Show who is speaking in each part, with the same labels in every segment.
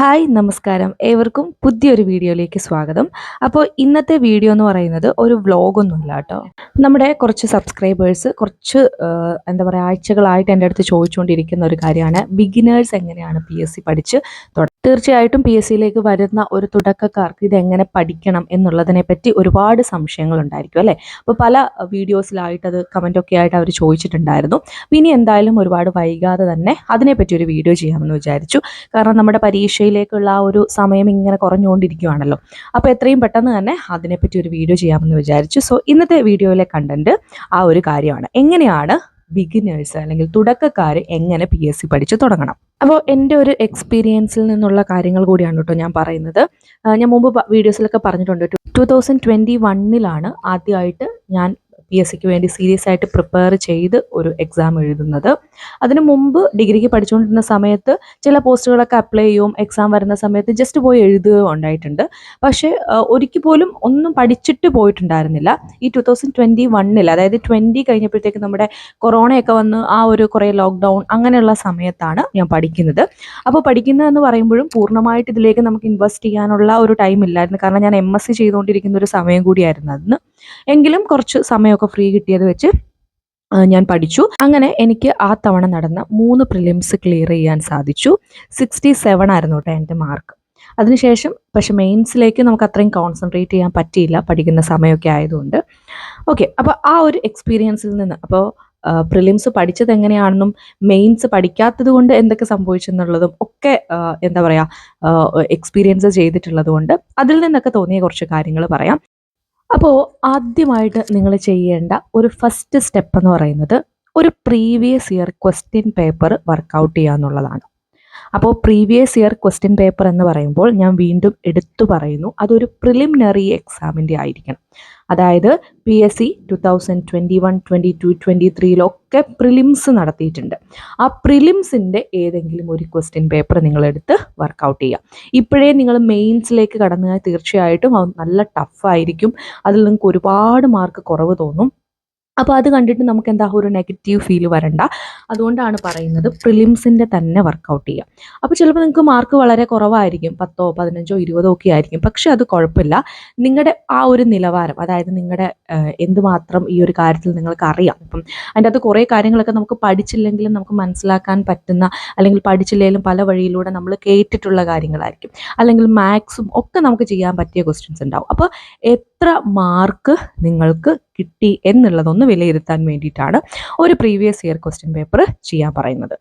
Speaker 1: Hi നമസ്കാരം. ഏവർക്കും പുതിയൊരു വീഡിയോയിലേക്ക് സ്വാഗതം. അപ്പോൾ ഇന്നത്തെ വീഡിയോ എന്ന് പറയുന്നത് ഒരു വ്ളോഗൊന്നുമില്ല കേട്ടോ. നമ്മുടെ കുറച്ച് സബ്സ്ക്രൈബേഴ്സ് കുറച്ച് എന്താ പറയുക ആഴ്ചകളായിട്ട് എന്റെ അടുത്ത് ചോദിച്ചുകൊണ്ടിരിക്കുന്ന ഒരു കാര്യമാണ്. ബിഗിനേഴ്സ് എങ്ങനെയാണ് പി എസ് സി പഠിച്ച് തീർച്ചയായിട്ടും പി എസ് സിയിലേക്ക് വരുന്ന ഒരു തുടക്കക്കാർക്ക് ഇതെങ്ങനെ പഠിക്കണം എന്നുള്ളതിനെ പറ്റി ഒരുപാട് സംശയങ്ങൾ ഉണ്ടായിരിക്കും അല്ലേ? അപ്പോൾ പല വീഡിയോസിലായിട്ട് അത് കമന്റൊക്കെ ആയിട്ട് അവർ ചോദിച്ചിട്ടുണ്ടായിരുന്നു. ഇനി എന്തായാലും ഒരുപാട് വൈകാതെ തന്നെ അതിനെപ്പറ്റി ഒരു വീഡിയോ ചെയ്യാമെന്ന് വിചാരിച്ചു. കാരണം നമ്മുടെ പരീക്ഷയിലേക്കുള്ള ആ ഒരു സമയം ഇങ്ങനെ കുറഞ്ഞുകൊണ്ടിരിക്കുകയാണല്ലോ അപ്പോൾ എത്രയും പെട്ടെന്ന് തന്നെ അതിനെപ്പറ്റി ഒരു വീഡിയോ ചെയ്യാമെന്ന് വിചാരിച്ചു. സോ ഇന്നത്തെ വീഡിയോയിലെ കണ്ടന്റ് ആ ഒരു കാര്യമാണ്. എങ്ങനെയാണ് ബിഗിനേഴ്സ് അല്ലെങ്കിൽ തുടക്കക്കാർ എങ്ങനെ പി എസ് സി പഠിച്ച് തുടങ്ങണം. അപ്പോൾ എന്റെ ഒരു എക്സ്പീരിയൻസിൽ നിന്നുള്ള കാര്യങ്ങൾ കൂടിയാണ് കേട്ടോ ഞാൻ പറയുന്നത്. ഞാൻ മുമ്പ് വീഡിയോസിലൊക്കെ പറഞ്ഞിട്ടുണ്ട്. ടു തൗസൻഡ് ട്വന്റി വണ്ണിലാണ് ആദ്യമായിട്ട് ഞാൻ പി എസ് സിക്ക് വേണ്ടി സീരിയസ് ആയിട്ട് പ്രിപ്പയർ ചെയ്ത് ഒരു എക്സാം എഴുതുന്നത്. അതിനു മുമ്പ് ഡിഗ്രിക്ക് പഠിച്ചുകൊണ്ടിരുന്ന സമയത്ത് ചില പോസ്റ്റുകളൊക്കെ അപ്ലൈ ചെയ്യും എക്സാം വരുന്ന സമയത്ത് ജസ്റ്റ് പോയി എഴുതുക ഉണ്ടായിട്ടുണ്ട്. പക്ഷേ ഒരിക്കൽ പോലും ഒന്നും പഠിച്ചിട്ട് പോയിട്ടുണ്ടായിരുന്നില്ല. ഈ ടു തൗസൻഡ് ട്വന്റി വണ്ണിൽ അതായത് ട്വന്റി കഴിഞ്ഞപ്പോഴത്തേക്ക് നമ്മുടെ കൊറോണയൊക്കെ വന്ന് ആ ഒരു കുറേ ലോക്ക്ഡൗൺ അങ്ങനെയുള്ള സമയത്താണ് ഞാൻ പഠിക്കുന്നത്. അപ്പോൾ പഠിക്കുന്നതെന്ന് പറയുമ്പോഴും പൂർണമായിട്ട് ഇതിലേക്ക് നമുക്ക് ഇൻവെസ്റ്റ് ചെയ്യാനുള്ള ഒരു ടൈം ഇല്ലായിരുന്നു. കാരണം ഞാൻ എം എസ് സി ചെയ്തുകൊണ്ടിരിക്കുന്ന ഒരു സമയം കൂടിയായിരുന്നു അതിന് എങ്കിലും കുറച്ച് സമയമൊക്കെ ഫ്രീ കിട്ടിയത് വെച്ച് ഞാൻ പഠിച്ചു. അങ്ങനെ എനിക്ക് ആ തവണ നടന്ന മൂന്ന് പ്രിലിംസ് ക്ലിയർ ചെയ്യാൻ സാധിച്ചു. സിക്സ്റ്റി സെവൻ ആയിരുന്നു കേട്ടോ എന്റെ മാർക്ക് അതിനുശേഷം പക്ഷെ മെയിൻസിലേക്ക് നമുക്ക് അത്രയും കോൺസെൻട്രേറ്റ് ചെയ്യാൻ പറ്റിയില്ല പഠിക്കുന്ന സമയമൊക്കെ ആയതുകൊണ്ട്. ഓക്കെ അപ്പോൾ ആ ഒരു എക്സ്പീരിയൻസിൽ നിന്ന് അപ്പോൾ പ്രിലിംസ് പഠിച്ചത് എങ്ങനെയാണെന്നും മെയിൻസ് പഠിക്കാത്തത് കൊണ്ട് എന്തൊക്കെ സംഭവിച്ചെന്നുള്ളതും ഒക്കെ എന്താ പറയുക എക്സ്പീരിയൻസ് ചെയ്തിട്ടുള്ളത് കൊണ്ട് അതിൽ നിന്നൊക്കെ തോന്നിയ കുറച്ച് കാര്യങ്ങൾ പറയാം. അപ്പോൾ ആദ്യമായിട്ട് നിങ്ങൾ ചെയ്യേണ്ട ഒരു ഫസ്റ്റ് സ്റ്റെപ്പ് എന്ന് പറയുന്നത് ഒരു previous year question paper work out ചെയ്യുക എന്നുള്ളതാണ് അപ്പോൾ പ്രീവിയസ് ഇയർ ക്വസ്റ്റ്യൻ പേപ്പർ എന്ന് പറയുമ്പോൾ ഞാൻ വീണ്ടും എടുത്തു പറയുന്നു. അതൊരു പ്രിലിമിനറി എക്സാമിന്റെ ആയിരിക്കണം. അതായത് P S C two thousand twenty one twenty two twenty ത്രീയിലൊക്കെ prelims നടത്തിയിട്ടുണ്ട്. ആ പ്രിലിംസിന്റെ ഏതെങ്കിലും ഒരു ക്വസ്റ്റ്യൻ പേപ്പർ നിങ്ങളെടുത്ത് വർക്കൗട്ട് ചെയ്യുക ഇപ്പോഴേ നിങ്ങൾ മെയിൻസിലേക്ക് കടന്നാൽ തീർച്ചയായിട്ടും അത് നല്ല ടഫായിരിക്കും അതിൽ നിങ്ങൾക്ക് ഒരുപാട് മാർക്ക് കുറവ് തോന്നും. അപ്പോൾ അത് കണ്ടിട്ട് നമുക്ക് എന്താ ഒരു നെഗറ്റീവ് ഫീൽ വരണ്ട. അതുകൊണ്ടാണ് പറയുന്നത് പ്രിലിംസിന്റെ തന്നെ വർക്കൗട്ട് ചെയ്യുക അപ്പോൾ ചിലപ്പോൾ നിങ്ങൾക്ക് മാർക്ക് വളരെ കുറവായിരിക്കും. പത്തോ പതിനഞ്ചോ ഇരുപതോ ഒക്കെ ആയിരിക്കും. പക്ഷേ അത് കുഴപ്പമില്ല. നിങ്ങളുടെ ആ ഒരു നിലവാരം അതായത് നിങ്ങളുടെ എന്തുമാത്രം ഈ ഒരു കാര്യത്തിൽ നിങ്ങൾക്ക് അറിയാം. ഇപ്പം അതിന്റെ അത് കുറേ കാര്യങ്ങളൊക്കെ നമുക്ക് പഠിച്ചില്ലെങ്കിലും നമുക്ക് മനസ്സിലാക്കാൻ പറ്റുന്ന അല്ലെങ്കിൽ പഠിച്ചില്ലെങ്കിലും പല വഴിയിലൂടെ നമ്മൾ കേട്ടിട്ടുള്ള കാര്യങ്ങളായിരിക്കും. അല്ലെങ്കിൽ മാത്സും ഒക്കെ നമുക്ക് ചെയ്യാൻ പറ്റിയ ക്വസ്റ്റ്യൻസ് ഉണ്ടാവും. അപ്പോൾ എത്ര മാർക്ക് നിങ്ങൾക്ക് കിട്ടി എന്നുള്ളതൊന്ന് വിലയിരുത്താൻ വേണ്ടിയിട്ടാണ് ഒരു പ്രീവിയസ് ഇയർ ക്വസ്റ്റ്യൻ പേപ്പർ ചെയ്യാൻ പറയുന്നത്.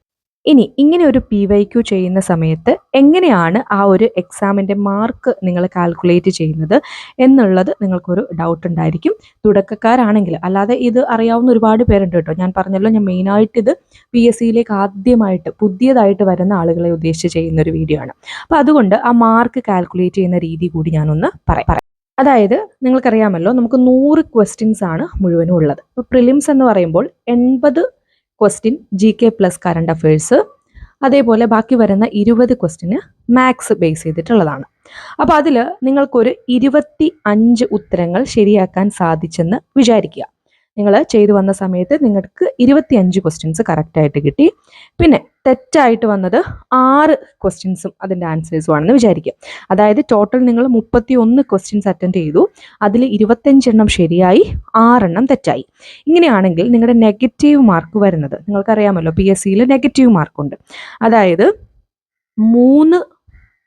Speaker 1: ഇനി ഇങ്ങനെ ഒരു പി വൈ ക്യു ചെയ്യുന്ന സമയത്ത് എങ്ങനെയാണ് ആ ഒരു എക്സാമിന്റെ മാർക്ക് നിങ്ങൾ കാൽക്കുലേറ്റ് ചെയ്യുന്നത് എന്നുള്ളത് നിങ്ങൾക്കൊരു ഡൗട്ട് ഉണ്ടായിരിക്കും. തുടക്കക്കാരാണെങ്കിൽ അല്ലാതെ ഇത് അറിയാവുന്ന ഒരുപാട് പേരുണ്ട് കേട്ടോ. ഞാൻ പറഞ്ഞല്ലോ ഞാൻ മെയിനായിട്ട് ഇത് പി എസ് സിയിലേക്ക് ആദ്യമായിട്ട് പുതിയതായിട്ട് വരുന്ന ആളുകളെ ഉദ്ദേശിച്ച് ചെയ്യുന്ന ഒരു വീഡിയോ ആണ്. അപ്പോൾ അതുകൊണ്ട് ആ മാർക്ക് കാൽക്കുലേറ്റ് ചെയ്യുന്ന രീതി കൂടി ഞാനൊന്ന് പറയാം. അതായത് നിങ്ങൾക്കറിയാമല്ലോ നമുക്ക് നൂറ് ക്വസ്റ്റ്യൻസ് ആണ് മുഴുവനും ഉള്ളത്. അപ്പോൾ പ്രിലിംസ് എന്ന് പറയുമ്പോൾ എൺപത് question G K plus current affairs അതേപോലെ ബാക്കി വരുന്ന ഇരുപത് ക്വസ്റ്റ്യന് മാത്സ് ബേസ് ചെയ്തിട്ടുള്ളതാണ്. അപ്പോൾ അതിൽ നിങ്ങൾക്കൊരു ഇരുപത്തി അഞ്ച് ഉത്തരങ്ങൾ ശരിയാക്കാൻ സാധിച്ചെന്ന് വിചാരിക്കുക. നിങ്ങൾ ചെയ്തു വന്ന സമയത്ത് നിങ്ങൾക്ക് ഇരുപത്തി അഞ്ച് ക്വസ്റ്റ്യൻസ് കറക്റ്റായിട്ട് കിട്ടി. പിന്നെ തെറ്റായിട്ട് വന്നത് ആറ് ക്വസ്റ്റ്യൻസും അതിന്റെ ആൻസേഴ്സും ആണെന്ന് വിചാരിക്കുക. അതായത് ടോട്ടൽ നിങ്ങൾ മുപ്പത്തി ഒന്ന് ക്വസ്റ്റ്യൻസ് അറ്റൻഡ് ചെയ്തു. അതിൽ ഇരുപത്തഞ്ചെണ്ണം ശരിയായി ആറെണ്ണം തെറ്റായി. ഇങ്ങനെയാണെങ്കിൽ നിങ്ങളുടെ നെഗറ്റീവ് മാർക്ക് വരുന്നത് നിങ്ങൾക്കറിയാമല്ലോ പി എസ് സിയിൽ നെഗറ്റീവ് മാർക്കുണ്ട് അതായത് മൂന്ന്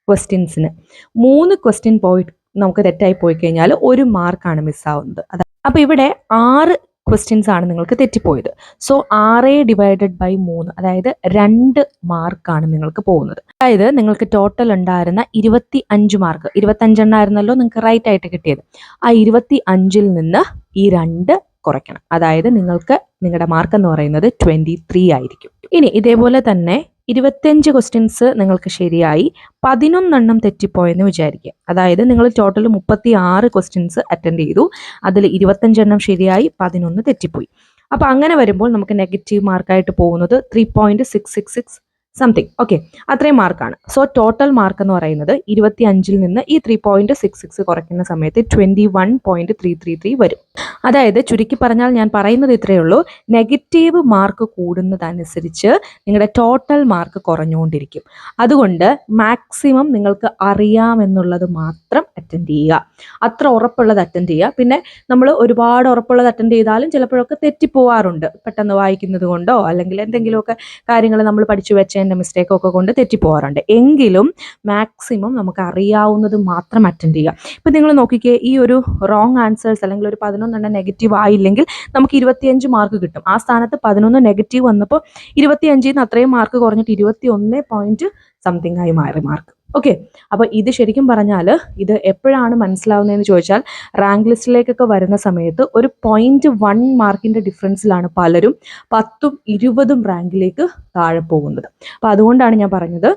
Speaker 1: ക്വസ്റ്റ്യൻസിന് മൂന്ന് ക്വസ്റ്റ്യൻ പോയി നമുക്ക് തെറ്റായി പോയി കഴിഞ്ഞാൽ ഒരു മാർക്കാണ് മിസ്സാവുന്നത് അപ്പോൾ ഇവിടെ ആറ് ക്വസ്റ്റ്യൻസ് ആണ് നിങ്ങൾക്ക് തെറ്റിപ്പോയത്. സോ ആറ് ഡിവൈഡഡ് ബൈ മൂന്ന് അതായത് രണ്ട് മാർക്കാണ് നിങ്ങൾക്ക് പോകുന്നത്. അതായത് നിങ്ങൾക്ക് ടോട്ടൽ ഉണ്ടായിരുന്ന ഇരുപത്തി അഞ്ച് മാർക്ക് ഇരുപത്തഞ്ചെണ്ണായിരുന്നല്ലോ നിങ്ങൾക്ക് റൈറ്റ് ആയിട്ട് കിട്ടിയത്. ആ ഇരുപത്തി അഞ്ചിൽ നിന്ന് ഈ രണ്ട് കുറയ്ക്കണം. അതായത് നിങ്ങൾക്ക് നിങ്ങളുടെ മാർക്ക് എന്ന് പറയുന്നത് ട്വന്റി ത്രീ ആയിരിക്കും. ഇനി ഇതേപോലെ തന്നെ ഇരുപത്തഞ്ച് ക്വസ്റ്റ്യൻസ് നിങ്ങൾക്ക് ശരിയായി പതിനൊന്നെണ്ണം തെറ്റിപ്പോയെന്ന് വിചാരിക്കുക. അതായത് നിങ്ങൾ ടോട്ടൽ മുപ്പത്തി ആറ് ക്വസ്റ്റ്യൻസ് അറ്റൻഡ് ചെയ്തു. അതിൽ ഇരുപത്തഞ്ചെണ്ണം ശരിയായി പതിനൊന്ന് തെറ്റിപ്പോയി. അപ്പോൾ അങ്ങനെ വരുമ്പോൾ നമുക്ക് നെഗറ്റീവ് മാർക്കായിട്ട് പോകുന്നത് three point six six six something okay അത്രയും മാർക്കാണ് സോ ടോട്ടൽ മാർക്ക് എന്ന് പറയുന്നത് ഇരുപത്തി അഞ്ചിൽ നിന്ന് ഈ ത്രീ പോയിന്റ് സിക്സ് സിക്സ് കുറയ്ക്കുന്ന സമയത്ത് twenty one point three three three വരും. അതായത് ചുരുക്കി പറഞ്ഞാൽ ഞാൻ പറയുന്നത് ഇത്രയേ ഉള്ളൂ. നെഗറ്റീവ് മാർക്ക് കൂടുന്നതനുസരിച്ച് നിങ്ങളുടെ ടോട്ടൽ മാർക്ക് കുറഞ്ഞുകൊണ്ടിരിക്കും. അതുകൊണ്ട് മാക്സിമം നിങ്ങൾക്ക് അറിയാമെന്നുള്ളത് മാത്രം അറ്റൻഡ് ചെയ്യുക. അത്ര ഉറപ്പുള്ളത് അറ്റൻഡ് ചെയ്യുക. പിന്നെ നമ്മൾ ഒരുപാട് ഉറപ്പുള്ളത് അറ്റൻഡ് ചെയ്താലും ചിലപ്പോഴൊക്കെ തെറ്റിപ്പോവാറുണ്ട്. പെട്ടെന്ന് വായിക്കുന്നത് കൊണ്ടോ അല്ലെങ്കിൽ എന്തെങ്കിലുമൊക്കെ കാര്യങ്ങൾ നമ്മൾ പഠിച്ചു വെച്ചതിന്റെ മിസ്റ്റേക്കൊക്കെ കൊണ്ട് തെറ്റിപ്പോകാറുണ്ട് എങ്കിലും മാക്സിമം നമുക്ക് അറിയാവുന്നത് മാത്രം അറ്റൻഡ് ചെയ്യുക. ഇപ്പം നിങ്ങൾ നോക്കിക്കേ ഈ ഒരു റോങ് ആൻസേഴ്സ് അല്ലെങ്കിൽ ഒരു പതിനൊന്നെണ്ണം നെഗറ്റീവ് ആയില്ലെങ്കിൽ നമുക്ക് ഇരുപത്തിയഞ്ച് മാർക്ക് കിട്ടും. ആ സ്ഥാനത്ത് പതിനൊന്ന് നെഗറ്റീവ് വന്നപ്പോൾ ഇരുപത്തിയഞ്ചിൽ നിന്ന് അത്രയും മാർക്ക് കുറഞ്ഞിട്ട് ഇരുപത്തി ഒന്ന് പോയിന്റ് സംതിങ് ആയി മാറി മാർക്ക് ഓക്കെ അപ്പോൾ ഇത് ശരിക്കും പറഞ്ഞാൽ ഇത് എപ്പോഴാണ് മനസ്സിലാവുന്നതെന്ന് ചോദിച്ചാൽ റാങ്ക് ലിസ്റ്റിലേക്കൊക്കെ വരുന്ന സമയത്ത് ഒരു പോയിന്റ് വൺ മാർക്കിന്റെ ഡിഫറൻസിലാണ് പലരും പത്തും ഇരുപതും റാങ്കിലേക്ക് താഴെ പോകുന്നത്. അപ്പോൾ അതുകൊണ്ടാണ് ഞാൻ പറഞ്ഞത്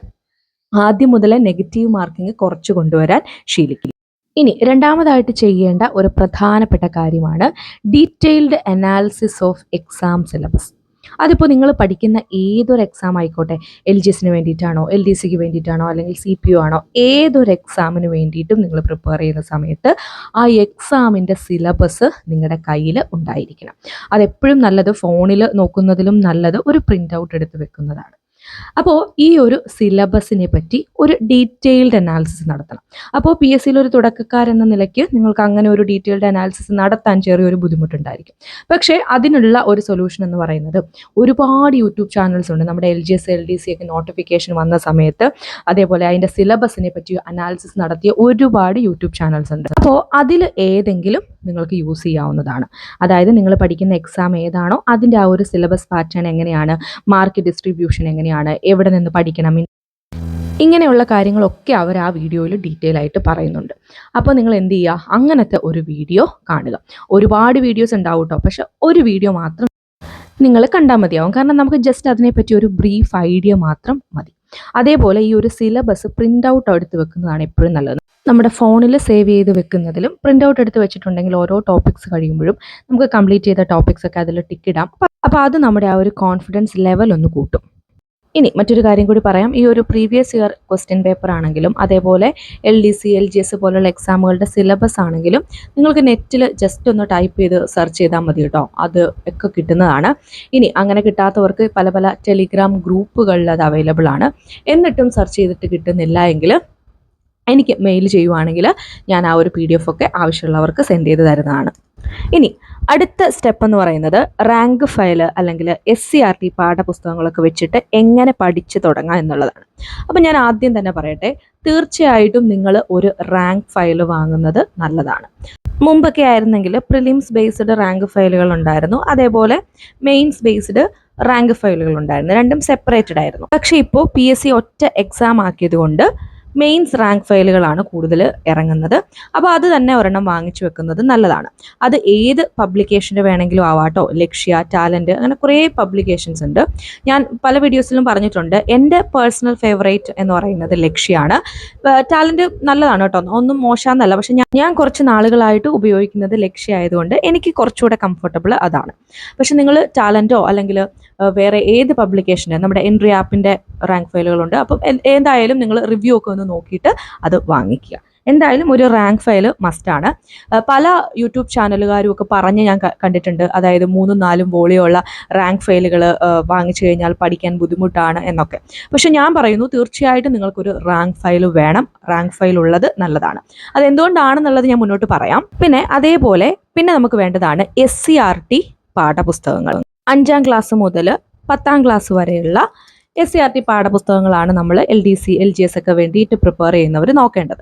Speaker 1: ആദ്യം മുതലേ നെഗറ്റീവ് മാർക്കിംഗ് കുറച്ച് കൊണ്ടുവരാൻ ശീലിക്കുക. ഇനി രണ്ടാമതായിട്ട് ചെയ്യേണ്ട ഒരു പ്രധാനപ്പെട്ട കാര്യമാണ് detailed analysis of exam syllabus അതിപ്പോൾ നിങ്ങൾ പഠിക്കുന്ന ഏതൊരു എക്സാം ആയിക്കോട്ടെ? എൽ ജി എസിന് വേണ്ടിയിട്ടാണോ? എൽ ഡി സിക്ക് വേണ്ടിയിട്ടാണോ? അല്ലെങ്കിൽ സി പി യു ആണോ? ഏതൊരു എക്സാമിന് വേണ്ടിയിട്ടും നിങ്ങൾ പ്രിപ്പയർ ചെയ്യുന്ന സമയത്ത് ആ എക്സാമിന്റെ സിലബസ് നിങ്ങളുടെ കയ്യിൽ ഉണ്ടായിരിക്കണം. അതെപ്പോഴും നല്ലത് ഫോണിൽ നോക്കുന്നതിലും നല്ലത് ഒരു പ്രിന്റ് ഔട്ട് എടുത്ത് വെക്കുന്നതാണ്. അപ്പോൾ ഈ ഒരു സിലബസിനെ പറ്റി ഒരു ഡീറ്റെയിൽഡ് അനാലിസിസ് നടത്തണം. അപ്പോൾ പി എസ് സിയിൽ ഒരു തുടക്കക്കാരെന്ന നിലയ്ക്ക് നിങ്ങൾക്ക് അങ്ങനെ ഒരു ഡീറ്റെയിൽഡ് അനാലിസിസ് നടത്താൻ ചെറിയൊരു ബുദ്ധിമുട്ടുണ്ടായിരിക്കും. പക്ഷേ അതിനുള്ള ഒരു സൊല്യൂഷൻ എന്ന് പറയുന്നത് ഒരുപാട് യൂട്യൂബ് ചാനൽസ് ഉണ്ട്. നമ്മുടെ L G S L D C ഒക്കെ നോട്ടിഫിക്കേഷൻ വന്ന സമയത്ത് അതേപോലെ അതിന്റെ സിലബസിനെ പറ്റി അനാലിസിസ് നടത്തിയ ഒരുപാട് യൂട്യൂബ് ചാനൽസ് ഉണ്ട്. അപ്പോൾ അതിൽ ഏതെങ്കിലും നിങ്ങൾക്ക് യൂസ് ചെയ്യാവുന്നതാണ്. അതായത് നിങ്ങൾ പഠിക്കുന്ന എക്സാം ഏതാണോ അതിന്റെ ആ ഒരു സിലബസ് പാറ്റേൺ എങ്ങനെയാണ് മാർക്ക് ഡിസ്ട്രിബ്യൂഷൻ എങ്ങനെയാണ് എവിടെ നിന്ന് പഠിക്കണം ഇങ്ങനെയുള്ള കാര്യങ്ങളൊക്കെ അവർ ആ വീഡിയോയിൽ ഡീറ്റെയിൽ ആയിട്ട് പറയുന്നുണ്ട്. അപ്പോൾ നിങ്ങൾ എന്ത് ചെയ്യുക? അങ്ങനത്തെ ഒരു വീഡിയോ കാണുക. ഒരുപാട് വീഡിയോസ് ഉണ്ടാവും കേട്ടോ പക്ഷെ ഒരു വീഡിയോ മാത്രം നിങ്ങൾ കണ്ടാൽ മതിയാവും. കാരണം നമുക്ക് ജസ്റ്റ് അതിനെപ്പറ്റി ഒരു ബ്രീഫ് ഐഡിയ മാത്രം മതി. അതേപോലെ ഈ ഒരു സിലബസ് പ്രിന്റ് ഔട്ട് എടുത്ത് വെക്കുന്നതാണ് എപ്പോഴും നല്ലത്. നമ്മുടെ ഫോണിൽ സേവ് ചെയ്ത് വെക്കുന്നതിലും പ്രിന്റ് ഔട്ട് എടുത്ത് വെച്ചിട്ടുണ്ടെങ്കിൽ ഓരോ ടോപ്പിക്സ് കഴിയുമ്പോഴും നമുക്ക് കംപ്ലീറ്റ് ചെയ്ത ടോപ്പിക്സ് ഒക്കെ അതിൽ ടിക്ക് ഇടാം. അപ്പോൾ അത് നമ്മുടെ ആ ഒരു കോൺഫിഡൻസ് ലെവൽ ഒന്ന് കൂട്ടും. ഇനി മറ്റൊരു കാര്യം കൂടി പറയാം. ഈ ഒരു പ്രീവിയസ് ഇയർ ക്വസ്റ്റ്യൻ പേപ്പർ ആണെങ്കിലും അതേപോലെ L D C L G S പോലുള്ള എക്സാമുകളുടെ സിലബസ് ആണെങ്കിലും നിങ്ങൾക്ക് നെറ്റിൽ ജസ്റ്റ് ഒന്ന് ടൈപ്പ് ചെയ്ത് സെർച്ച് ചെയ്താൽ മതി കേട്ടോ. അത് ഒക്കെ കിട്ടുന്നതാണ്. ഇനി അങ്ങനെ കിട്ടാത്തവർക്ക് പല പല ടെലിഗ്രാം ഗ്രൂപ്പുകളിൽ അത് അവൈലബിൾ ആണ്. എന്നിട്ടും സെർച്ച് ചെയ്തിട്ട് കിട്ടുന്നില്ല എങ്കിൽ എനിക്ക് മെയിൽ ചെയ്യുവാണെങ്കിൽ ഞാൻ ആ ഒരു പി ഡി എഫ് ഒക്കെ ആവശ്യമുള്ളവർക്ക് സെൻഡ് ചെയ്ത് തരുന്നതാണ്. ഇനി അടുത്ത സ്റ്റെപ്പ് എന്ന് പറയുന്നത് റാങ്ക് ഫയൽ അല്ലെങ്കിൽ എസ് സി ആർ ടി പാഠപുസ്തകങ്ങളൊക്കെ വെച്ചിട്ട് എങ്ങനെ പഠിച്ചു തുടങ്ങാം എന്നുള്ളതാണ്. അപ്പം ഞാൻ ആദ്യം തന്നെ പറയട്ടെ തീർച്ചയായിട്ടും നിങ്ങൾ ഒരു റാങ്ക് ഫയൽ വാങ്ങുന്നത് നല്ലതാണ്. മുമ്പൊക്കെ ആയിരുന്നെങ്കിൽ പ്രിലിംസ് ബേസ്ഡ് റാങ്ക് ഫയലുകൾ ഉണ്ടായിരുന്നു. അതേപോലെ മെയിൻസ് ബേസ്ഡ് റാങ്ക് ഫയലുകൾ ഉണ്ടായിരുന്നു. രണ്ടും സെപ്പറേറ്റഡ് ആയിരുന്നു. പക്ഷേ ഇപ്പോൾ പി എസ് സി ഒറ്റ എക്സാം ആക്കിയത് കൊണ്ട് മെയിൻസ് റാങ്ക് ഫയലുകളാണ് കൂടുതൽ ഇറങ്ങുന്നത്. അപ്പോൾ അത് തന്നെ ഒരെണ്ണം വാങ്ങിച്ചു വെക്കുന്നത് നല്ലതാണ്. അത് ഏത് പബ്ലിക്കേഷന്റെ വേണമെങ്കിലും ആവാട്ടോ. ലക്ഷ്യ ടാലന്റ് അങ്ങനെ കുറേ പബ്ലിക്കേഷൻസ് ഉണ്ട്. ഞാൻ പല വീഡിയോസിലും പറഞ്ഞിട്ടുണ്ട്. എന്റെ പേഴ്സണൽ ഫേവറേറ്റ് എന്ന് പറയുന്നത് ലക്ഷ്യമാണ് ടാലന്റ് നല്ലതാണ് കേട്ടോ. ഒന്നും മോശമെന്നല്ല. പക്ഷെ ഞാൻ കുറച്ച് നാളുകളായിട്ട് ഉപയോഗിക്കുന്നത് ലക്ഷ്യ ആയതുകൊണ്ട് എനിക്ക് കുറച്ചുകൂടെ കംഫർട്ടബിൾ അതാണ്. പക്ഷെ നിങ്ങൾ ടാലന്റോ അല്ലെങ്കിൽ വേറെ ഏത് പബ്ലിക്കേഷന്റെ നമ്മുടെ എൻട്രി ആപ്പിന്റെ റാങ്ക് ഫയലുകളുണ്ട് അപ്പം എന്തായാലും നിങ്ങൾ റിവ്യൂ ഒക്കെ ഒന്ന് നോക്കിയിട്ട് അത് വാങ്ങിക്കുക. എന്തായാലും ഒരു റാങ്ക് ഫയൽ മസ്റ്റാണ് പല യൂട്യൂബ് ചാനലുകാരും ഒക്കെ പറഞ്ഞ് ഞാൻ കണ്ടിട്ടുണ്ട്. അതായത് മൂന്നും നാലും വോളിയുള്ള റാങ്ക് ഫയലുകൾ വാങ്ങിച്ചു കഴിഞ്ഞാൽ പഠിക്കാൻ ബുദ്ധിമുട്ടാണ് എന്നൊക്കെ. പക്ഷെ ഞാൻ പറയുന്നു തീർച്ചയായിട്ടും നിങ്ങൾക്കൊരു റാങ്ക് ഫയൽ വേണം. റാങ്ക് ഫയൽ ഉള്ളത് നല്ലതാണ്. അതെന്തുകൊണ്ടാണെന്നുള്ളത് ഞാൻ മുന്നോട്ട് പറയാം. പിന്നെ അതേപോലെ പിന്നെ നമുക്ക് വേണ്ടതാണ് എസ് സി ആർ ടി പാഠപുസ്തകങ്ങൾ. അഞ്ചാം ക്ലാസ് മുതൽ പത്താം ക്ലാസ് വരെയുള്ള എസ് സി ആർ ടി പാഠപുസ്തകങ്ങളാണ് നമ്മൾ L D C L G S ഒക്കെ വേണ്ടിയിട്ട് പ്രിപ്പയർ ചെയ്യുന്നവർ നോക്കേണ്ടത്.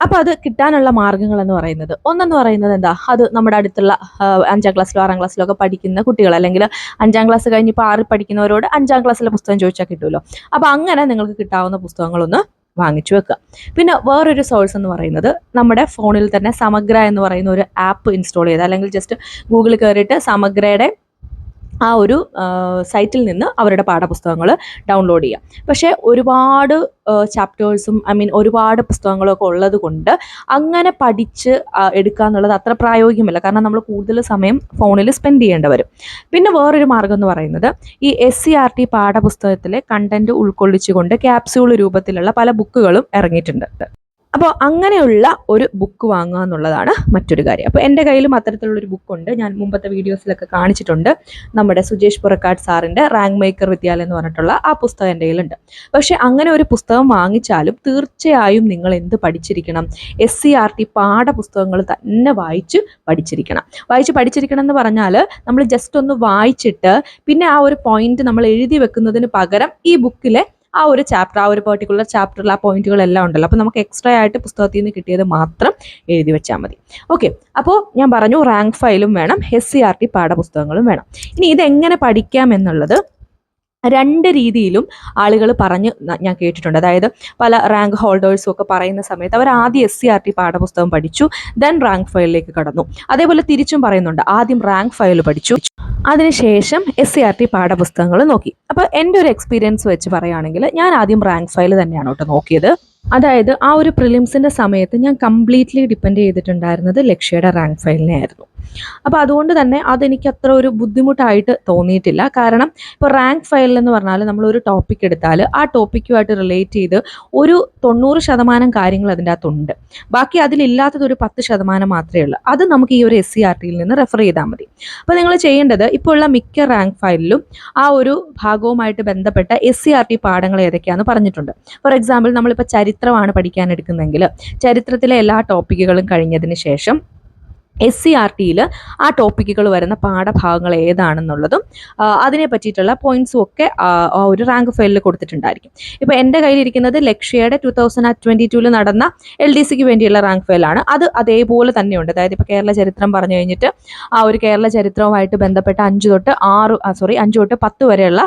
Speaker 1: അപ്പോൾ അത് കിട്ടാനുള്ള മാർഗങ്ങൾ എന്ന് പറയുന്നത്. ഒന്നെന്ന് പറയുന്നത് എന്താ? അത് നമ്മുടെ അടുത്തുള്ള അഞ്ചാം ക്ലാസ്സിലോ ആറാം ക്ലാസ്സിലോ ഒക്കെ പഠിക്കുന്ന കുട്ടികൾ അല്ലെങ്കിൽ അഞ്ചാം ക്ലാസ് കഴിഞ്ഞ് ഇപ്പോൾ ആറിൽ പഠിക്കുന്നവരോട് അഞ്ചാം ക്ലാസ്സിലെ പുസ്തകം ചോദിച്ചാൽ കിട്ടുമല്ലോ അപ്പോൾ അങ്ങനെ നിങ്ങൾക്ക് കിട്ടാവുന്ന പുസ്തകങ്ങളൊന്ന് വാങ്ങിച്ചു വെക്കുക. പിന്നെ വേറൊരു സോഴ്സ് എന്ന് പറയുന്നത് നമ്മുടെ ഫോണിൽ തന്നെ സമഗ്ര എന്ന് പറയുന്ന ഒരു ആപ്പ് ഇൻസ്റ്റാൾ ചെയ്ത് അല്ലെങ്കിൽ ജസ്റ്റ് ഗൂഗിളിൽ കയറിയിട്ട് സമഗ്രയുടെ ആ ഒരു സൈറ്റിൽ നിന്ന് അവരുടെ പാഠപുസ്തകങ്ങൾ ഡൗൺലോഡ് ചെയ്യാം. പക്ഷേ ഒരുപാട് ചാപ്റ്റേഴ്സും ഐ മീൻ ഒരുപാട് പുസ്തകങ്ങളൊക്കെ ഉള്ളത് കൊണ്ട് അങ്ങനെ പഠിച്ച് എടുക്കുക എന്നുള്ളത് അത്ര പ്രായോഗികമല്ല. കാരണം നമ്മൾ കൂടുതൽ സമയം ഫോണിൽ സ്പെൻഡ് ചെയ്യേണ്ടി വരും. പിന്നെ വേറൊരു മാർഗം എന്ന് പറയുന്നത് ഈ എസ് സി ആർ ടി പാഠപുസ്തകത്തിലെ കണ്ടന്റ് ഉൾക്കൊള്ളിച്ചുകൊണ്ട് ക്യാപ്സ്യൂൾ രൂപത്തിലുള്ള പല ബുക്കുകളും ഇറങ്ങിയിട്ടുണ്ട്. അപ്പോൾ അങ്ങനെയുള്ള ഒരു ബുക്ക് വാങ്ങുക എന്നുള്ളതാണ് മറ്റൊരു കാര്യം. അപ്പോൾ എന്റെ കയ്യിലും അത്തരത്തിലുള്ളൊരു ബുക്കുണ്ട് ഞാൻ മുമ്പത്തെ വീഡിയോസിലൊക്കെ കാണിച്ചിട്ടുണ്ട്. നമ്മുടെ സുജേഷ് പുറക്കാട് സാറിന്റെ റാങ്ക് മേക്കർ വിദ്യാലയം എന്ന് പറഞ്ഞിട്ടുള്ള ആ പുസ്തകം എന്റെ കയ്യിലുണ്ട്. പക്ഷേ അങ്ങനെ ഒരു പുസ്തകം വാങ്ങിച്ചാലും തീർച്ചയായും നിങ്ങൾ എന്ത് പഠിച്ചിരിക്കണം? എസ് സി ആർ ടി പാഠപുസ്തകങ്ങൾ തന്നെ വായിച്ച് പഠിച്ചിരിക്കണം. വായിച്ച് പഠിച്ചിരിക്കണം എന്ന് പറഞ്ഞാൽ നമ്മൾ ജസ്റ്റ് ഒന്ന് വായിച്ചിട്ട് പിന്നെ ആ ഒരു പോയിന്റ് നമ്മൾ എഴുതി വെക്കുന്നതിന് പകരം ഈ ബുക്കിലെ ആ ഒരു ചാപ്റ്റർ ആ ഒരു പെർട്ടിക്കുലർ ചാപ്റ്ററിൽ ആ പോയിന്റുകൾ എല്ലാം ഉണ്ടല്ലോ. അപ്പോൾ നമുക്ക് എക്സ്ട്രാ ആയിട്ട് പുസ്തകത്തിൽ നിന്ന് കിട്ടിയത് മാത്രം എഴുതി വെച്ചാൽ മതി. ഓക്കെ അപ്പോൾ ഞാൻ പറഞ്ഞു റാങ്ക് ഫയലും വേണം എസ് സി ആർ ടി പാഠപുസ്തകങ്ങളും വേണം. ഇനി ഇതെങ്ങനെ പഠിക്കാം എന്നുള്ളത് രണ്ട് രീതിയിലും ആളുകൾ പറഞ്ഞ് ഞാൻ കേട്ടിട്ടുണ്ട്. അതായത് പല റാങ്ക് ഹോൾഡേഴ്സും ഒക്കെ പറയുന്ന സമയത്ത് അവർ ആദ്യം എസ് സി ആർ ടി പാഠപുസ്തകം പഠിച്ചു ദെൻ റാങ്ക് ഫയലിലേക്ക് കടന്നു. അതേപോലെ തിരിച്ചും പറയുന്നുണ്ട് ആദ്യം റാങ്ക് ഫയൽ പഠിച്ചു. അതിനുശേഷം എസ് സി ആർ ടി പാഠപുസ്തകങ്ങൾ നോക്കി. അപ്പോൾ എന്റെ ഒരു എക്സ്പീരിയൻസ് വെച്ച് പറയുകയാണെങ്കിൽ ഞാൻ ആദ്യം റാങ്ക് ഫയൽ തന്നെയാണ് കേട്ടോ നോക്കിയത്. അതായത് ആ ഒരു പ്രിലിംസിന്റെ സമയത്ത് ഞാൻ കംപ്ലീറ്റ്ലി ഡിപ്പെൻഡ് ചെയ്തിട്ടുണ്ടായിരുന്നത് ലക്ഷ്യയുടെ റാങ്ക് ഫയലിനെ ആയിരുന്നു അപ്പോൾ അതുകൊണ്ട് തന്നെ അതെനിക്ക് അത്ര ഒരു ബുദ്ധിമുട്ടായിട്ട് തോന്നിയിട്ടില്ല. കാരണം ഇപ്പോൾ റാങ്ക് ഫയൽ എന്ന് പറഞ്ഞാൽ നമ്മൾ ഒരു ടോപ്പിക് എടുത്താൽ ആ ടോപ്പിക്കുമായിട്ട് റിലേറ്റ് ചെയ്ത് ഒരു തൊണ്ണൂറ് ശതമാനം കാര്യങ്ങൾ അതിന്റെ അകത്തുണ്ട് ബാക്കി അതിലില്ലാത്തത് ഒരു പത്ത് ശതമാനം മാത്രമേ ഉള്ളൂ. അത് നമുക്ക് ഈ ഒരു എസ് സി ആർ ടിയിൽ നിന്ന് റെഫർ ചെയ്താൽ മതി. അപ്പോൾ നിങ്ങൾ ചെയ്യേണ്ടത് ഇപ്പോൾ ഉള്ള മിക്ക റാങ്ക് ഫയലിലും ആ ഒരു ഭാഗവുമായിട്ട് ബന്ധപ്പെട്ട എസ് സി ആർ ടി പാഠങ്ങൾ ഏതൊക്കെയാണെന്ന് പറഞ്ഞിട്ടുണ്ട്. ഫോർ എക്സാമ്പിൾ നമ്മളിപ്പോൾ ചരിത്രമാണ് പഠിക്കാൻ എടുക്കുന്നതെങ്കിൽ ചരിത്രത്തിലെ എല്ലാ ടോപ്പിക്കുകളും കഴിഞ്ഞതിന് ശേഷം എസ് സി ആർ ടിയിൽ ആ ടോപ്പിക്കുകൾ വരുന്ന പാഠഭാഗങ്ങൾ ഏതാണെന്നുള്ളതും അതിനെ പറ്റിയിട്ടുള്ള പോയിന്റ്സും ഒക്കെ ഒരു റാങ്ക് ഫയലിൽ കൊടുത്തിട്ടുണ്ടായിരിക്കും. ഇപ്പോൾ എന്റെ കയ്യിലിരിക്കുന്നത് ലക്ഷ്യയുടെ ടു തൗസൻഡ് ട്വന്റി ടൂവിൽ നടന്ന എൽ ഡി സിക്ക് വേണ്ടിയുള്ള റാങ്ക് ഫയലാണ് അത് അതേപോലെ തന്നെയുണ്ട്. അതായത് ഇപ്പോൾ കേരള ചരിത്രം പറഞ്ഞു കഴിഞ്ഞിട്ട് ആ ഒരു കേരള ചരിത്രവുമായിട്ട് ബന്ധപ്പെട്ട അഞ്ച് തൊട്ട് ആറ് സോറി അഞ്ച് തൊട്ട് പത്ത് വരെയുള്ള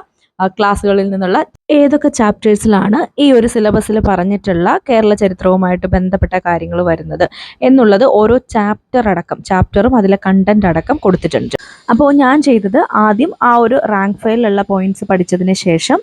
Speaker 1: ക്ലാസ്സുകളിൽ നിന്നുള്ള ഏതൊക്കെ ചാപ്റ്റേഴ്സിലാണ് ഈ ഒരു സിലബസിൽ പറഞ്ഞിട്ടുള്ള കേരള ചരിത്രവുമായിട്ട് ബന്ധപ്പെട്ട കാര്യങ്ങൾ വരുന്നത്? എന്നുള്ളത് ഓരോ ചാപ്റ്റർ അടക്കം ചാപ്റ്ററും അതിലെ കണ്ടന്റ് അടക്കം കൊടുത്തിട്ടുണ്ട്. അപ്പോൾ ഞാൻ ചെയ്തത് ആദ്യം ആ ഒരു റാങ്ക് ഫയലിലുള്ള പോയിന്റ്സ് പഠിച്ചതിന് ശേഷം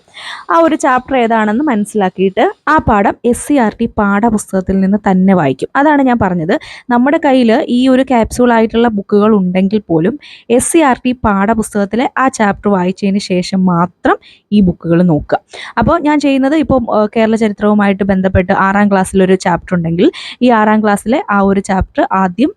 Speaker 1: ആ ഒരു ചാപ്റ്റർ ഏതാണെന്ന് മനസ്സിലാക്കിയിട്ട് ആ പാഠം എസ് സി ആർ ടി പാഠപുസ്തകത്തിൽ നിന്ന് തന്നെ വായിക്കും. അതാണ് ഞാൻ പറഞ്ഞത്. നമ്മുടെ കയ്യിൽ ഈ ഒരു ക്യാപ്സൂളായിട്ടുള്ള ബുക്കുകൾ ഉണ്ടെങ്കിൽ പോലും എസ് സി ആർ ടി പാഠപുസ്തകത്തിലെ ആ ചാപ്റ്റർ വായിച്ചതിന് ശേഷം മാത്രം ഈ ബുക്കുകൾ നോക്കുക. അപ്പോൾ ഞാൻ ചെയ്യുന്നത് ഇപ്പോൾ കേരള ചരിത്രവുമായിട്ട് ബന്ധപ്പെട്ട് ആറാം ക്ലാസ്സിലൊരു ചാപ്റ്റർ ഉണ്ടെങ്കിൽ ഈ ആറാം ക്ലാസ്സിലെ ആ ഒരു ചാപ്റ്റർ ആദ്യം